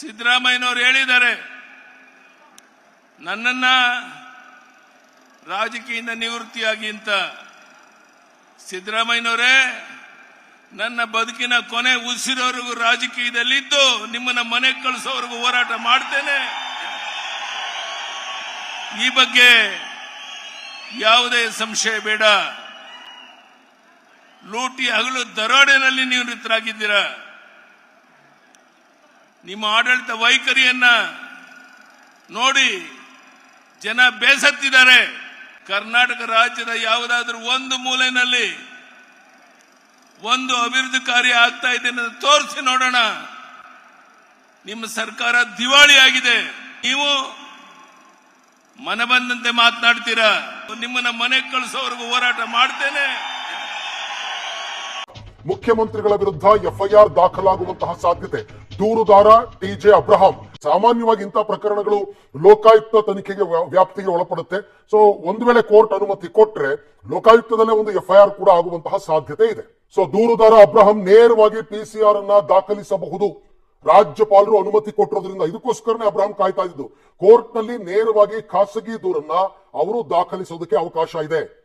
ಸಿದ್ದರಾಮಯ್ಯನವರು ಹೇಳಿದ್ದಾರೆ, ನನ್ನನ್ನ ರಾಜಕೀಯದಿಂದ ನಿವೃತ್ತಿಯಾಗಿ ಅಂತ. ಸಿದ್ದರಾಮಯ್ಯನವರೇ, ನನ್ನ ಬದುಕಿನ ಕೊನೆ ಉಸಿರೋವರೆಗೂ ರಾಜಕೀಯದಲ್ಲಿದ್ದು ನಿಮ್ಮನ್ನ ಮನೆ ಕಳಿಸೋವರೆಗೂ ಹೋರಾಟ ಮಾಡ್ತೇನೆ. ಈ ಬಗ್ಗೆ ಯಾವುದೇ ಸಂಶಯ ಬೇಡ. ಲೂಟಿ ಹಗಲು ದರೋಡೆನಲ್ಲಿ ನಿವೃತ್ತರಾಗಿದ್ದೀರಾ? ನಿಮ್ಮ ಆಡಳಿತ ವೈಖರಿಯನ್ನ ನೋಡಿ ಜನ ಬೇಸತ್ತಿದ್ದಾರೆ. ಕರ್ನಾಟಕ ರಾಜ್ಯದ ಯಾವುದಾದ್ರೂ ಒಂದು ಮೂಲೆಯಲ್ಲಿ ಒಂದು ಅಭಿವೃದ್ಧಿ ಕಾರ್ಯ ಆಗ್ತಾ ಇದೆ ಅನ್ನೋದು ತೋರಿಸಿ ನೋಡೋಣ. ನಿಮ್ಮ ಸರ್ಕಾರ ದಿವಾಳಿ ಆಗಿದೆ. ನೀವು ಮನ ಬಂದಂತೆ ಮಾತನಾಡ್ತೀರಾ? ನಿಮ್ಮನ್ನ ಮನೆ ಕಳಿಸೋವರೆಗೂ ಹೋರಾಟ ಮಾಡ್ತೇನೆ. ಮುಖ್ಯಮಂತ್ರಿಗಳ ವಿರುದ್ಧ ಎಫ್ಐಆರ್ ದಾಖಲಾಗುವಂತಹ ಸಾಧ್ಯತೆ. ದೂರುದಾರ ಟಿಜೆ ಅಬ್ರಹಾಂ. ಸಾಮಾನ್ಯವಾಗಿ ಇಂತಹ ಪ್ರಕರಣಗಳು ಲೋಕಾಯುಕ್ತ ತನಿಖೆಗೆ ವ್ಯಾ- ವ್ಯಾಪ್ತಿಗೆ ಒಳಪಡುತ್ತೆ. ಸೊ ಒಂದು ವೇಳೆ ಕೋರ್ಟ್ ಅನುಮತಿ ಕೊಟ್ರೆ ಲೋಕಾಯುಕ್ತದಲ್ಲೇ ಒಂದು ಎಫ್ಐಆರ್ ಕೂಡ ಆಗುವಂತಹ ಸಾಧ್ಯತೆ ಇದೆ. ಸೊ ದೂರುದಾರ ಅಬ್ರಹಾಂ ನೇರವಾಗಿ ಪಿಸಿಆರ್ ಅನ್ನ ದಾಖಲಿಸಬಹುದು. ರಾಜ್ಯಪಾಲರು ಅನುಮತಿ ಕೊಟ್ಟಿರೋದ್ರಿಂದ ಇದಕ್ಕೋಸ್ಕರನೇ ಅಬ್ರಹಾಂ ಕಾಯ್ತಾ ಇದ್ದು. ಕೋರ್ಟ್ನಲ್ಲಿ ನೇರವಾಗಿ ಖಾಸಗಿ ದೂರನ್ನ ಅವರು ದಾಖಲಿಸೋದಕ್ಕೆ ಅವಕಾಶ ಇದೆ.